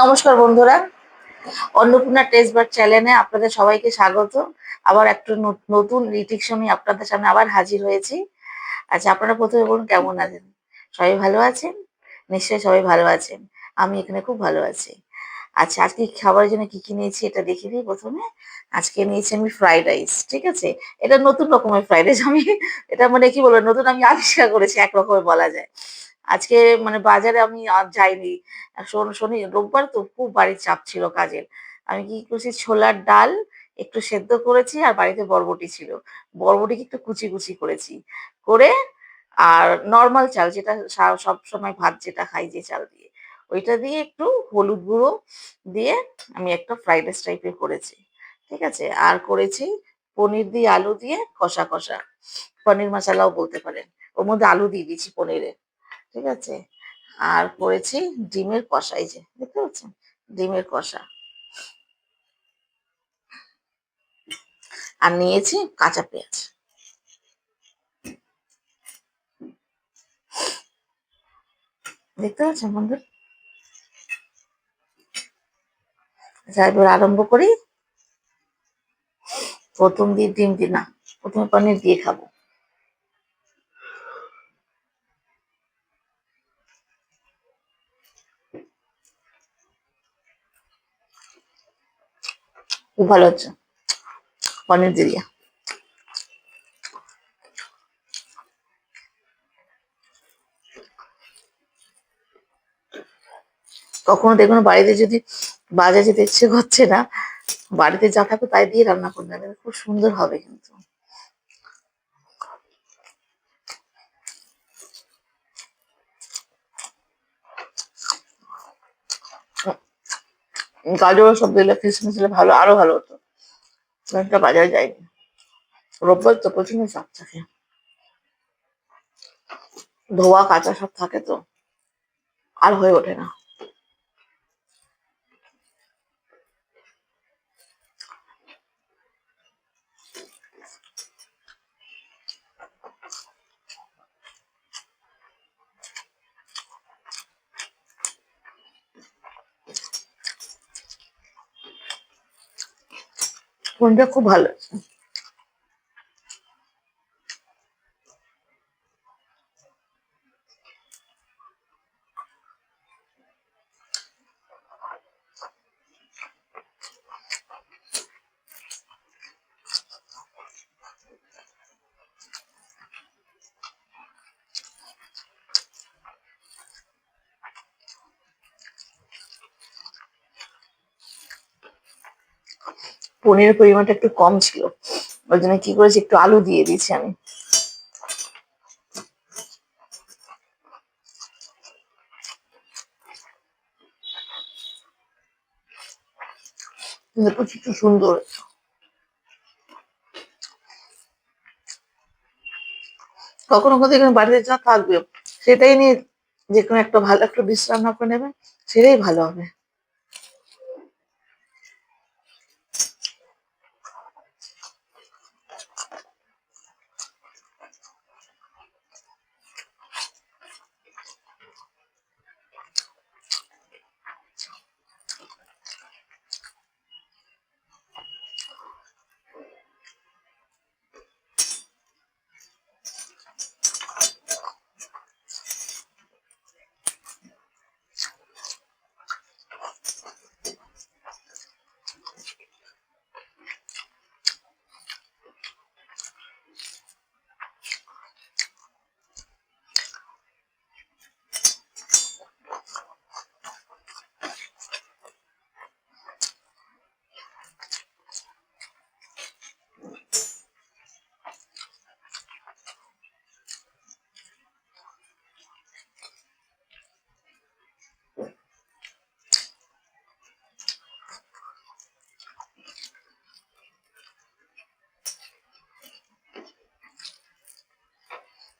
নমস্কার বন্ধুরা। অন্নপূর্ণা টেস্ট বার চ্যানেলে আপনাদের সবাইকে স্বাগত। আবার একটা নতুন রিটিকশন আপনাদের সামনে আবার হাজির হয়েছি। আচ্ছা আপনারা প্রথমে বলুন, কেমন আছেন? সবাই ভালো আছেন? নিশ্চয়ই সবাই ভালো আছেন। আমি এখানে খুব ভালো আছি। আচ্ছা আজকে খাবারের জন্য কি কি নিয়েছি এটা দেখে দিই প্রথমে। আজকে নিয়েছি আমি ফ্রাইড রাইস ঠিক আছে? এটা নতুন রকমের ফ্রাইড রাইস আমি এটা মানে কি বলব, নতুন আমি আবিষ্কার করেছি, এক রকমের বলা যায়। আজকে মানে বাজারে আমি আর যাইনি। শোন- রোববার তো খুব বাড়ির চাপ ছিল কাজের। আমি কি করেছি? ছোলার ডাল একটু সেদ্ধ করেছি আর বাড়িতে বরবটি ছিল। বরবটিকে একটু কুচি কুচি করেছি। করে আর নর্মাল চাল যেটা সব সময় ভাত যেটা খাই যে চাল দিয়ে। ওইটা দিয়ে একটু হলুদ গুঁড়ো দিয়ে আমি একটা ফ্রাইড রাইস টাইপের করেছি। ঠিক আছে? আর করেছি পনির দিয়ে আলু দিয়ে কষা কষা। পনির মশালাও বলতে পারেন। ওর মধ্যে আলু দিয়ে দিয়েছি পনিরে। ঠিক আছে? আর করেছি ডিমের কষা, এই যে, দেখতে পাচ্ছেন? ডিমের কষা। আর নিয়েছি কাঁচা পেঁয়াজ। দেখতে পাচ্ছেন বন্ধু? আচ্ছা আরম্ভ করি। প্রথম দিয়ে ডিম দিই না প্রথমে পনির দিয়ে খাব। খুব ভালো হচ্ছে। পনির জিরিয়া কখনো দেখুন বাড়িতে যদি বাজার যেতে ইচ্ছে করছে না, বাড়িতে যা থাকবে তাই দিয়ে রান্না করে নেবেন খুব সুন্দর হবে কিন্তু। গাজর সব দিলে কিসমিস দিলে ভালো, আরও ভালো হতো। একটা বাজারে যায়নি রোববার তো প্রচণ্ড চাপ থাকে। ধোয়া, কাঁচা সব থাকে তো। আর হয়ে ওঠে না। ফোনটা খুব ভালো পনিরের পরিমাণটা একটু কম ছিল। ওই জন্য কি করেছি, একটু আলু দিয়ে দিয়েছি আমি। সুন্দর। কখনো কখনো দেখবেন বাড়িতে যা থাকবে, সেটাই নিয়ে যে কোনো একটা ভালো একটা ডিশ রান্না করে নেবে, সেটাই ভালো হবে।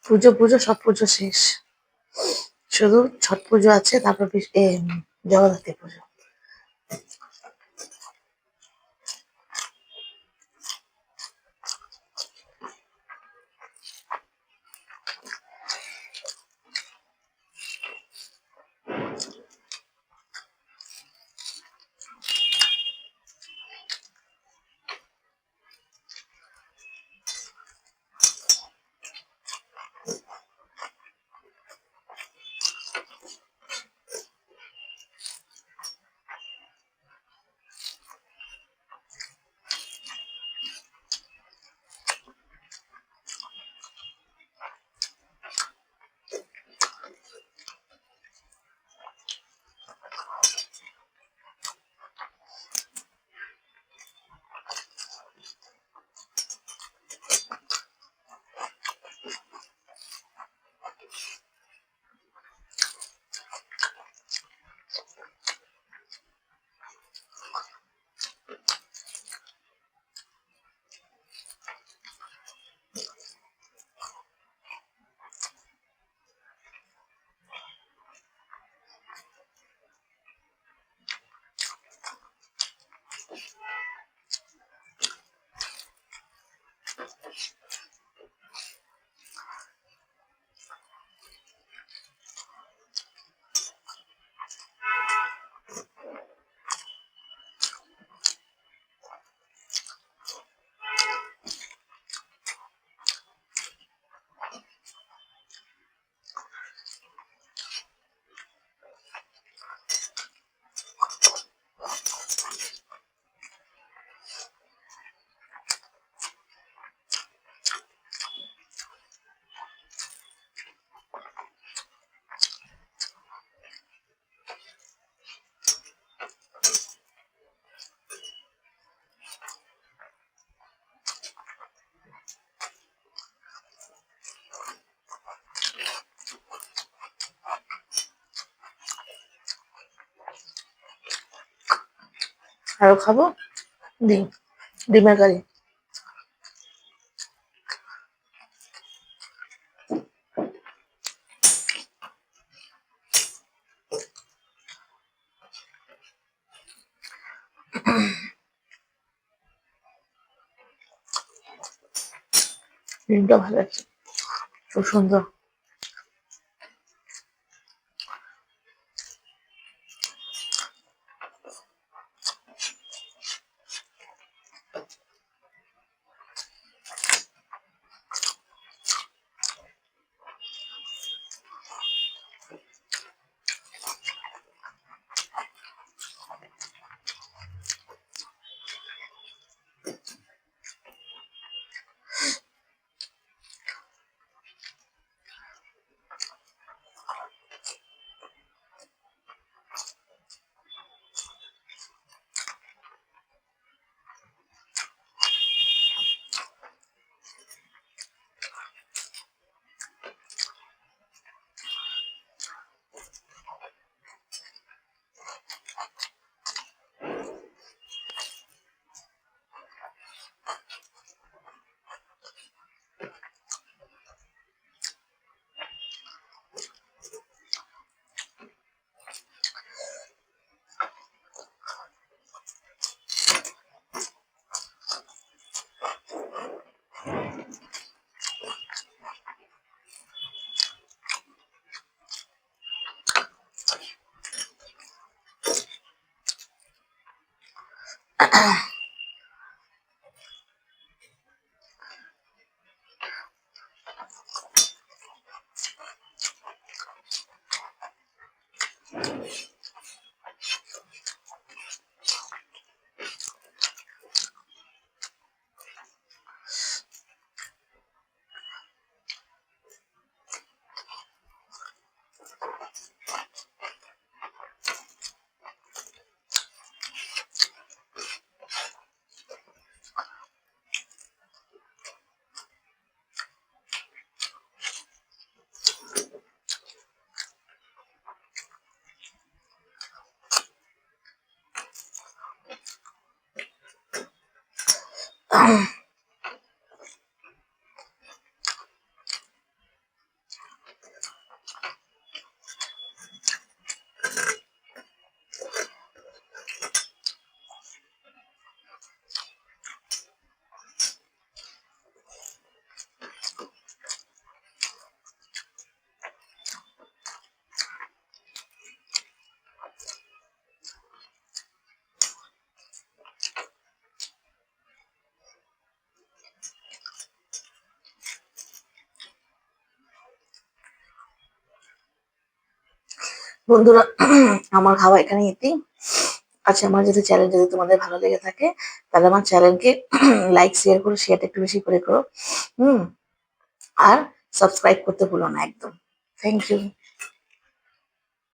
পুজো পুজো সব পুজো শেষ। শুধু ছট পুজো আছে তারপর জগদ্ধাত্রী পুজো। আরও খাব? ডিম ডিমের কারি। ডিমটা ভালো আছে খুব সুন্দর। Ah! বন্ধুরা, আমার খাওয়া এখানে ইতি আচ্ছা আমার যদি চ্যানেল যদি তোমাদের ভালো লেগে থাকে, তাহলে আমার চ্যানেলকে লাইক শেয়ার করো শেয়ারটা একটু বেশি করে করো। হুম, আর সাবস্ক্রাইব করতে ভুলো না, একদম। Thank you